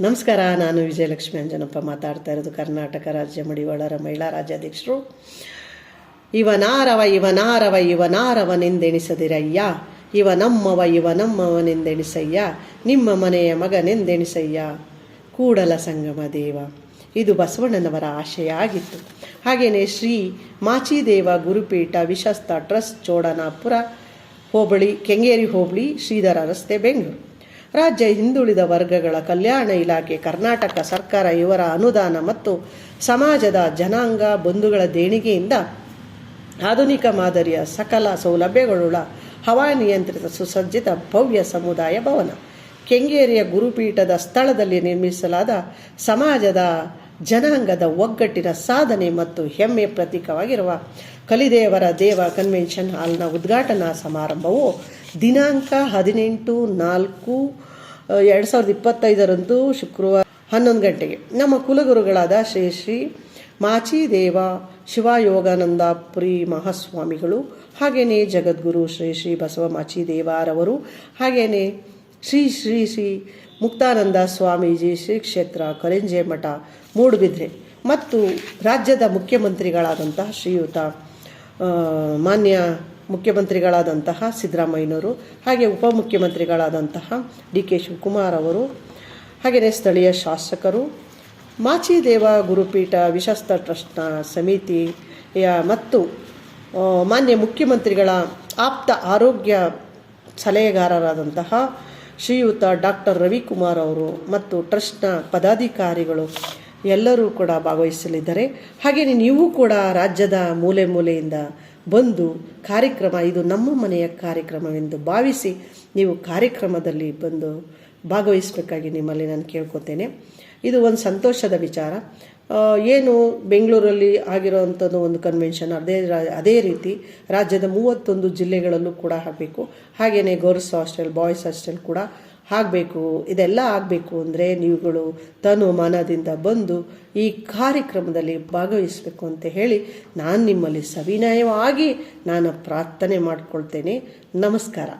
ನಮಸ್ಕಾರ, ನಾನು ವಿಜಯಲಕ್ಷ್ಮಿ ಅಂಜನಪ್ಪ ಮಾತಾಡ್ತಾ ಇರೋದು ಕರ್ನಾಟಕ ರಾಜ್ಯ ಮಡಿವಾಳರ ಮಹಿಳಾ ರಾಜ್ಯಾಧ್ಯಕ್ಷರು. ಇವನಾರವ ಇವನಾರವ, ಇವನಾರವನೆಂದೆಣಿಸದಿರಯ್ಯ. ಇವ ನಮ್ಮವ, ಇವ ನಮ್ಮವನೆಂದೆಣಿಸಯ್ಯ. ನಿಮ್ಮ ಮನೆಯ ಮಗನೆಂದೆಣಿಸಯ್ಯ. ಕೂಡಲ ಸಂಗಮ ದೇವ, ಇದು ಬಸವಣ್ಣನವರ ಆಶಯ ಆಗಿತ್ತು ಹಾಗೆಯೇ ಶ್ರೀ ಮಾಚಿದೇವ ಗುರುಪೀಠ ವಿಶಸ್ತ ಟ್ರಸ್ಟ್ ಚೋಡನಾಪುರ ಹೋಬಳಿ, ಕೆಂಗೇರಿ ಹೋಬಳಿ, ಶ್ರೀಧರ ರಸ್ತೆ, ಬೆಂಗಳೂರು. ರಾಜ್ಯ ಹಿಂದುಳಿದ ವರ್ಗಗಳ ಕಲ್ಯಾಣ ಇಲಾಖೆ, ಕರ್ನಾಟಕ ಸರ್ಕಾರ ಇವರ ಅನುದಾನ ಮತ್ತು ಸಮಾಜದ ಜನಾಂಗ ಬಂಧುಗಳ ದೇಣಿಗೆಯಿಂದ ಆಧುನಿಕ ಮಾದರಿಯ ಸಕಲ ಸೌಲಭ್ಯಗಳುಳ್ಳ ಹವಾನಿಯಂತ್ರಿತ ಸುಸಜ್ಜಿತ ಭವ್ಯ ಸಮುದಾಯ ಭವನ, ಕೆಂಗೇರಿಯ ಗುರುಪೀಠದ ಸ್ಥಳದಲ್ಲಿ ನಿರ್ಮಿಸಲಾದ ಸಮಾಜದ ಜನಾಂಗದ ಒಗ್ಗಟ್ಟಿನ ಸಾಧನೆ ಮತ್ತು ಹೆಮ್ಮೆ ಪ್ರತೀಕವಾಗಿರುವ ಕಲಿದೇವರ ದೇವ ಕನ್ವೆನ್ಷನ್ ಹಾಲ್ನ ಉದ್ಘಾಟನಾ ಸಮಾರಂಭವು ದಿನಾಂಕ ಹದಿನೆಂಟು ನಾಲ್ಕು ಎರಡು ಸಾವಿರದ ಇಪ್ಪತ್ತೈದರಂದು ಶುಕ್ರವಾರ ಹನ್ನೊಂದು ಗಂಟೆಗೆ. ನಮ್ಮ ಕುಲಗುರುಗಳಾದ ಶ್ರೀ ಶ್ರೀ ಮಾಚಿದೇವ ಶಿವಯೋಗಾನಂದಪುರಿ ಮಹಾಸ್ವಾಮಿಗಳು ಹಾಗೆಯೇ ಜಗದ್ಗುರು ಶ್ರೀ ಶ್ರೀ ಬಸವ ಮಾಚಿದೇವರವರು ಹಾಗೆಯೇ ಶ್ರೀ ಶ್ರೀ ಶ್ರೀ ಮುಕ್ತಾನಂದ ಸ್ವಾಮೀಜಿ ಶ್ರೀ ಕ್ಷೇತ್ರ ಕರಿಂಜೆ ಮಠ ಮೂಡುಬಿದ್ರೆ ಮತ್ತು ರಾಜ್ಯದ ಮುಖ್ಯಮಂತ್ರಿಗಳಾದಂತಹ ಶ್ರೀಯುತ ಮಾನ್ಯ ಮುಖ್ಯಮಂತ್ರಿಗಳಾದಂತಹ ಸಿದ್ದರಾಮಯ್ಯನವರು ಹಾಗೆ ಉಪಮುಖ್ಯಮಂತ್ರಿಗಳಾದಂತಹ ಡಿ ಕೆ ಶಿವಕುಮಾರ್ ಅವರು ಹಾಗೆಯೇ ಸ್ಥಳೀಯ ಶಾಸಕರು, ಮಾಚಿದೇವ ಗುರುಪೀಠ ವಿಶಸ್ತ ಟ್ರಸ್ಟ್ನ ಸಮಿತಿಯ ಮತ್ತು ಮಾನ್ಯ ಮುಖ್ಯಮಂತ್ರಿಗಳ ಆಪ್ತ ಆರೋಗ್ಯ ಸಲಹೆಗಾರರಾದಂತಹ ಶ್ರೀಯುತ ಡಾಕ್ಟರ್ ರವಿಕುಮಾರ್ ಅವರು ಮತ್ತು ಟ್ರಸ್ಟ್ನ ಪದಾಧಿಕಾರಿಗಳು ಎಲ್ಲರೂ ಕೂಡ ಭಾಗವಹಿಸಲಿದ್ದಾರೆ. ಹಾಗೆಯೇ ನೀವು ಕೂಡ ರಾಜ್ಯದ ಮೂಲೆ ಮೂಲೆಯಿಂದ ಬಂದು ಕಾರ್ಯಕ್ರಮ, ಇದು ನಮ್ಮ ಮನೆಯ ಕಾರ್ಯಕ್ರಮವೆಂದು ಭಾವಿಸಿ ನೀವು ಕಾರ್ಯಕ್ರಮದಲ್ಲಿ ಬಂದು ಭಾಗವಹಿಸಬೇಕಾಗಿ ನಿಮ್ಮಲ್ಲಿ ನಾನು ಕೇಳ್ಕೊತೇನೆ. ಇದು ಒಂದು ಸಂತೋಷದ ವಿಚಾರ. ಏನು ಬೆಂಗಳೂರಲ್ಲಿ ಆಗಿರೋವಂಥದ್ದು ಒಂದು ಕನ್ವೆನ್ಷನ್ ಅದೇ ಅದೇ ರೀತಿ ರಾಜ್ಯದ ಮೂವತ್ತೊಂದು ಜಿಲ್ಲೆಗಳಲ್ಲೂ ಕೂಡ ಆಗಬೇಕು. ಹಾಗೆಯೇ ಗರ್ಲ್ಸ್ ಹಾಸ್ಟೆಲ್, ಬಾಯ್ಸ್ ಹಾಸ್ಟೆಲ್ ಕೂಡ ಆಗಬೇಕು. ಇದೆಲ್ಲ ಆಗಬೇಕು ಅಂದರೆ ನೀವುಗಳು ತನು ಮನದಿಂದ ಬಂದು ಈ ಕಾರ್ಯಕ್ರಮದಲ್ಲಿ ಭಾಗವಹಿಸಬೇಕು ಅಂತ ಹೇಳಿ ನಾನು ನಿಮ್ಮಲ್ಲಿ ಸವಿನಯವಾಗಿ ನಾನು ಪ್ರಾರ್ಥನೆ ಮಾಡಿಕೊಳ್ತೇನೆ. ನಮಸ್ಕಾರ.